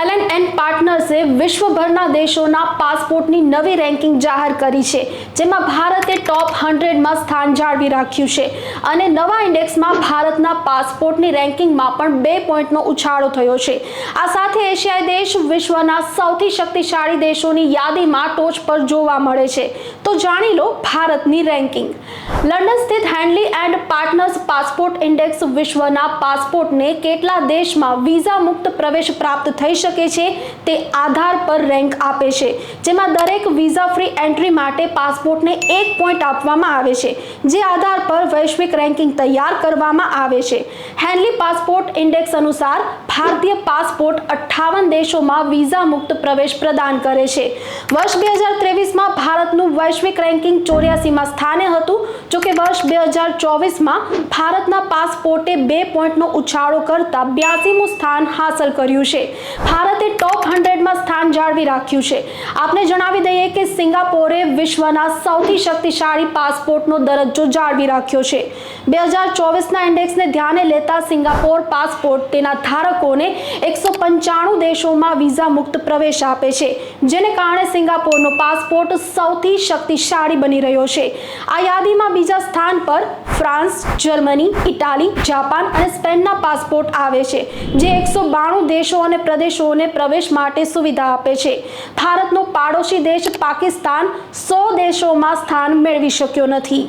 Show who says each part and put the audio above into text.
Speaker 1: Thailand and પાર્ટનર્સે વિશ્વભરના દેશોના પાસપોર્ટની નવી રેન્કિંગ જાહેર કરી છે, જેમાં ભારતે ટોપ હંડ્રેડમાં સ્થાન જાળવી રાખ્યું છે. અને નવા ઇન્ડેક્સમાં ભારતના પાસપોર્ટની રેન્કિંગમાં પણ બે પોઈન્ટનો ઉછાળો થયો છે. આ સાથે એશિયાઈ દેશ વિશ્વના સૌથી શક્તિશાળી દેશોની યાદીમાં ટોચ પર જોવા મળે છે. તો જાણી લો ભારતની રેન્કિંગ. લંડન સ્થિત Henley and Partners passport index વિશ્વના પાસપોર્ટને કેટલા દેશમાં વિઝા મુક્ત પ્રવેશ પ્રાપ્ત થઈ શકે છે તે આધાર પર રેન્ક આપે છે, જેમાં દરેક વિઝા ફ્રી એન્ટ્રી માટે પાસપોર્ટને એક પોઈન્ટ આપવામાં આવે છે, જે આધાર પર વૈશ્વિક રેન્કિંગ તૈયાર કરવામાં આવે છે. હેન્ડલી પાસપોર્ટ ઇન્ડેક્સ અનુસાર, ભારતીય પાસપોર્ટ અઠ્ઠાવન દેશોમાં વિઝા મુક્ત પ્રવેશ પ્રદાન કરે છે. વર્ષ બે હજાર ત્રેવીસમાં ભારતનું વૈશ્વિક રેન્કિંગ ચોર્યાસીમાં સ્થાને હતું, જો કે વર્ષ બે હજાર ચોવીસમાં ભારતના પાસપોર્ટે બે પોઈન્ટનો ઉછાળો કરતા બ્યાસીમું સ્થાન હાંસલ કર્યું છે. ભારતે ટોપ હંડ્રેડમાં સ્થાન જાળવી રાખ્યું છે. આપને જણાવી દઈએ કે સિંગાપોરે વિશ્વના સૌથી શક્તિશાળી પાસપોર્ટનો દરજ્જો જાળવી રાખ્યો છે. બે હજાર ચોવીસના ઇન્ડેક્સને ધ્યાને લેતા સિંગાપોર પાસપોર્ટ તેના ધારકોને એકસો પંચાણું દેશોમાં વિઝા મુક્ત પ્રવેશ આપે છે, જેને કારણે સિંગાપોરનો પાસપોર્ટ સૌથી શક્તિશાળી બની રહ્યો છે. આ યાદીમાં બીજા સ્થાન પર ફ્રાન્સ, જર્મની, ઇટાલી, જાપાન અને સ્પેનના પાસપોર્ટ આવે છે, જે એકસો બાણું દેશો અને પ્રદેશોને પ્રવેશ માટે સુવિધા આપે છે. ભારતનો પાડોશી દેશ પાકિસ્તાન સો દેશોમાં સ્થાન મેળવી શક્યો નથી.